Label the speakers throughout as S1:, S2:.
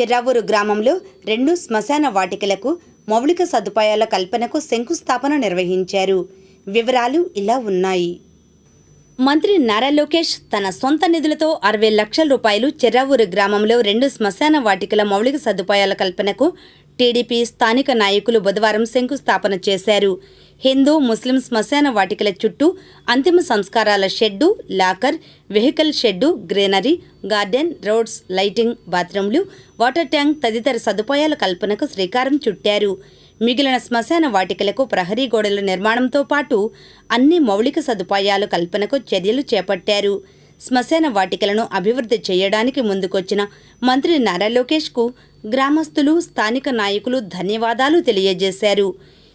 S1: చిర్రావూరు గ్రామంలో రెండు శ్మశాన వాటికలకు మౌలిక సదుపాయాల కల్పనకు శంకుస్థాపన నిర్వహించారు. వివరాలు ఇలా ఉన్నాయి. మంత్రి నారా లోకేష్ తన సొంత నిధులతో అరవై లక్షల రూపాయలు చెర్రావూరు గ్రామంలో రెండు శ్మశాన వాటికల మౌలిక సదుపాయాల కల్పనకు టీడీపీ స్థానిక నాయకులు బుధవారం శంకుస్థాపన చేశారు. హిందూ ముస్లిం శ్మశాన వాటికల చుట్టూ అంతిమ సంస్కారాల shed locker vehicle shed greenery garden roads lighting బాత్రూంలు water tank తదితర సదుపాయాల కల్పనకు శ్రీకారం చుట్టారు. మిగిలిన శ్మశాన వాటికలకు ప్రహరీ గోడల నిర్మాణంతో పాటు అన్ని మౌలిక సదుపాయాల కల్పనకు చర్యలు చేపట్టారు. శ్మశాన వాటికలను అభివృద్ధి చేయడానికి ముందుకొచ్చిన మంత్రి నారా లోకేష్కు గ్రామస్తులు స్థానిక నాయకులు ధన్యవాదాలు తెలియజేశారు.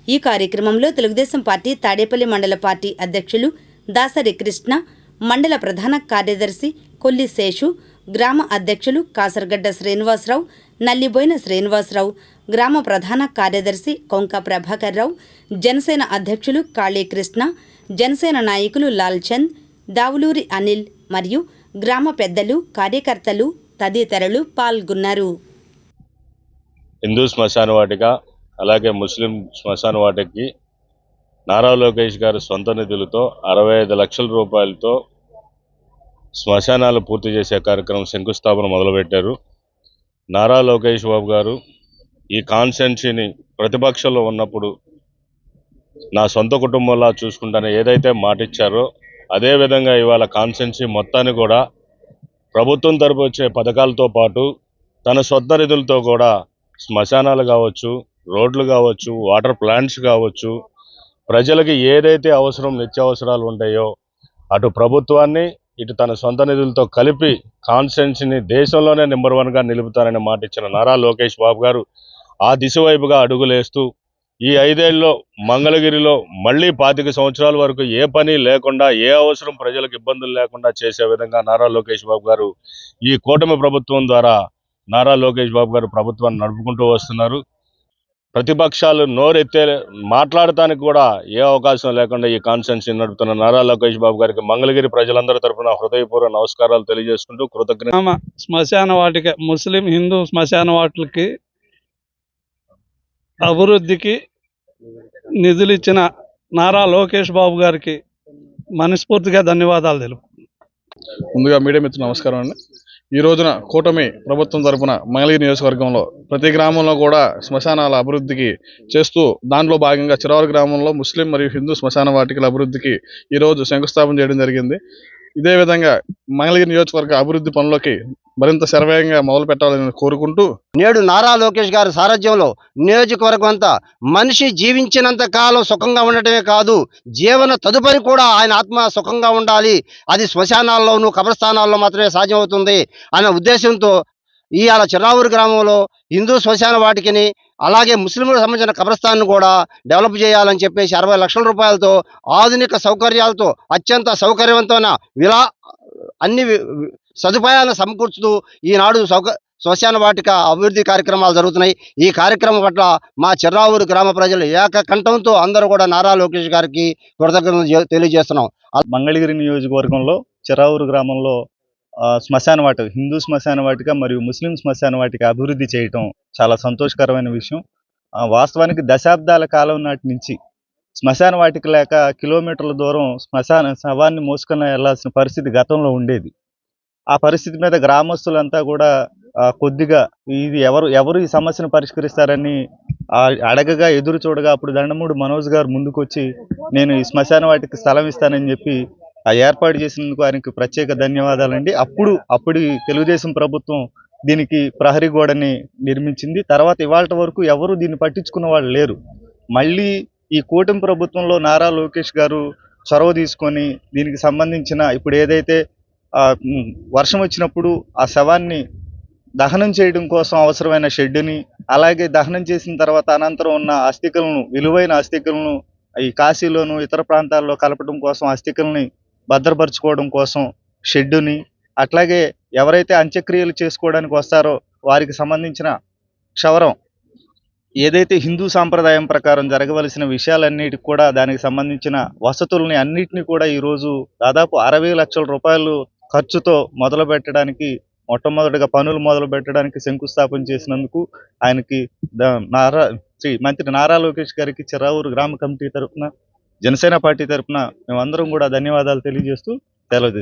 S1: ఈ కార్యక్రమంలో తెలుగుదేశం పార్టీ తాడేపల్లి మండల పార్టీ అధ్యక్షులు దాసరి కృష్ణ మండల ప్రధాన కార్యదర్శి కొల్లి శేషు గ్రామ అధ్యక్షులు కాసరగడ్డ శ్రీనివాసరావు నల్లిబోయిన శ్రీనివాసరావు గ్రామ ప్రధాన కార్యదర్శి కొంక ప్రభాకర్ రావు జనసేన అధ్యక్షులు కాళీకృష్ణ జనసేన నాయకులు లాల్చంద్ దావులూరి అనిల్ మరియు గ్రామ పెద్దలు కార్యకర్తలు తదితరులు పాల్గొన్నారు.
S2: హిందూ శ్మశాన వాటిక అలాగే ముస్లిం శ్మశాన వాటికి నారా లోకేష్ గారు సొంత నిధులతో అరవై ఐదు లక్షల రూపాయలతో శ్మశానాలు పూర్తి చేసే కార్యక్రమం శంకుస్థాపన మొదలుపెట్టారు. నారా లోకేష్ బాబు గారు ఈ కాన్స్టెన్సీని ప్రతిపక్షంలో ఉన్నప్పుడు నా సొంత కుటుంబంలా చూసుకుంటానే ఏదైతే మాటిచ్చారో అదేవిధంగా అదే విధంగా ఇవాళ కాన్స్టెన్సీ మొత్తాన్ని కూడా ప్రభుత్వం తరపు వచ్చే పథకాలతో పాటు తన సొంత నిధులతో కూడా శ్మశానాలు కావచ్చు రోడ్లు కావచ్చు వాటర్ ప్లాంట్స్ కావచ్చు ప్రజలకి ఏదైతే అవసరం నిత్యావసరాలు ఉంటాయో అటు ప్రభుత్వాన్ని ఇటు తన సొంత నిధులతో కలిపి కాన్స్టెన్సీని దేశంలోనే నెంబర్ వన్గా నిలుపుతారని మాట ఇచ్చిన నారా లోకేష్ బాబు గారు ఆ దిశ వైపుగా అడుగులేస్తూ ఈ ఐదేళ్ళలో మంగళగిరిలో మళ్ళీ పాతిక సంవత్సరాల వరకు ఏ పని లేకుండా ఏ అవసరం ప్రజలకు ఇబ్బందులు లేకుండా చేసే విధంగా నారా లోకేష్ బాబు గారు ఈ కూటమి ప్రభుత్వం ద్వారా నారా లోకేష్ బాబు గారు ప్రభుత్వాన్ని నడుపుకుంటూ వస్తున్నారు. ప్రతిపక్షాలు నోరెత్తే మాట్లాడటానికి కూడా ఏ అవకాశం లేకుండా ఈ కాన్స్టెన్సీ నడుపుతున్న నారా లోకేష్ బాబు గారికి మంగళగిరి ప్రజలందరి తరపున హృదయపూర్వక నమస్కారాలు తెలియజేసుకుంటూ కృతజ్ఞ
S3: గ్రామ శ్మశాన వాటిక ముస్లిం హిందూ శ్మశాన వాటికి అభివృద్ధికి నిధులు ఇచ్చిన నారా లోకేష్ బాబు గారికి మనస్ఫూర్తిగా ధన్యవాదాలు తెలుపు
S4: ముందుగా మీడియా మిత్రులు నమస్కారం అండి. ఈ రోజున కూటమి ప్రభుత్వం తరపున మంగళగిరి నియోజకవర్గంలో ప్రతి గ్రామంలో కూడా శ్మశానాల అభివృద్ధికి చేస్తూ దాంట్లో భాగంగా చిరవర గ్రామంలో ముస్లిం మరియు హిందూ శ్మశాన వాటికల అభివృద్ధికి ఈ రోజు శంకుస్థాపన చేయడం జరిగింది. ఇదే విధంగా మంగళగిరి నియోజకవర్గ అభివృద్ధి పనులకి మరింత శరవేగంగా మొదలు పెట్టాలని కోరుకుంటూ
S5: నేడు నారా లోకేష్ గారి సారథ్యంలో నియోజకవర్గం అంతా మనిషి జీవించినంత కాలం సుఖంగా ఉండటమే కాదు జీవన తదుపరి కూడా ఆయన ఆత్మ సుఖంగా ఉండాలి. అది శ్మశానాల్లోనూ కబ్రస్థానాల్లో మాత్రమే సాధ్యమవుతుంది అనే ఉద్దేశంతో ఇవాళ చిరావూరు గ్రామంలో హిందూ శ్మశాన వాటికిని అలాగే ముస్లింలకు సంబంధించిన కబ్రస్థాన్ని కూడా డెవలప్ చేయాలని చెప్పేసి అరవై లక్షల రూపాయలతో ఆధునిక సౌకర్యాలతో అత్యంత సౌకర్యవంతమైన విలా అన్ని సదుపాయాలను సమకూర్చుతూ ఈనాడు సౌక శ్మశాన వాటిక అభివృద్ధి కార్యక్రమాలు జరుగుతున్నాయి. ఈ కార్యక్రమం పట్ల మా చిర్రావూరు గ్రామ ప్రజలు ఏక కంఠంతో అందరూ కూడా నారా లోకేష్ గారికి కృతజ్ఞతలు తెలియజేస్తున్నాం.
S6: మంగళగిరి నియోజకవర్గంలో చిరావూరు గ్రామంలో శ్మశాన వాటిక హిందూ శ్మశాన వాటిక మరియు ముస్లిం శ్మశాన వాటిక అభివృద్ధి చేయటం చాలా సంతోషకరమైన విషయం. ఆ, వాస్తవానికి దశాబ్దాల కాలం నాటి నుంచి శ్మశాన వాటిక లేక కిలోమీటర్ల దూరం శ్మశాన శవాన్ని మోసుకొని వెళ్ళాల్సిన పరిస్థితి గతంలో ఉండేది. ఆ పరిస్థితి మీద గ్రామస్తులంతా కూడా కొద్దిగా ఇది ఎవరు ఎవరు ఈ సమస్యను పరిష్కరిస్తారని అడగగా ఎదురు చూడగా అప్పుడు దండమూడి మనోజ్ గారు ముందుకొచ్చి నేను ఈ శ్మశాన వాటికి స్థలం ఇస్తానని చెప్పి ఆ ఏర్పాటు చేసినందుకు ఆయనకు ప్రత్యేక ధన్యవాదాలండి. అప్పుడు అప్పుడు తెలుగుదేశం ప్రభుత్వం దీనికి ప్రహరీ గోడని నిర్మించింది. తర్వాత ఇవాళ వరకు ఎవరు దీన్ని పట్టించుకున్న వాళ్ళు లేరు. మళ్ళీ ఈ కూటమి ప్రభుత్వంలో నారా లోకేష్ గారు చొరవ తీసుకొని దీనికి సంబంధించిన ఇప్పుడు ఏదైతే వర్షం వచ్చినప్పుడు ఆ శవాన్ని దహనం చేయడం కోసం అవసరమైన షెడ్డుని అలాగే దహనం చేసిన తర్వాత అనంతరం ఉన్న అస్థికలను విలువైన అస్థికలను ఈ కాశీలోను ఇతర ప్రాంతాల్లో కలపడం కోసం అస్థికల్ని భద్రపరచుకోవడం కోసం షెడ్డుని అట్లాగే ఎవరైతే అంత్యక్రియలు చేసుకోవడానికి వస్తారో వారికి సంబంధించిన క్షవరం. ఏదైతే హిందూ సాంప్రదాయం ప్రకారం జరగవలసిన విషయాలన్నిటికి కూడా దానికి సంబంధించిన వసతుల్ని అన్నిటిని కూడా ఈరోజు దాదాపు అరవై లక్షల రూపాయలు ఖర్చుతో మొదలు పెట్టడానికి మొట్టమొదటిగా పనులు మొదలు పెట్టడానికి శంకుస్థాపన చేసినందుకు ఆయనకి నారా శ్రీ మంత్రి నారా లోకేష్ గారికి చిరావూరు గ్రామ కమిటీ తరపున జనసేన పార్టీ తరపున మేమందరం కూడా ధన్యవాదాలు తెలియజేస్తూ సెలవు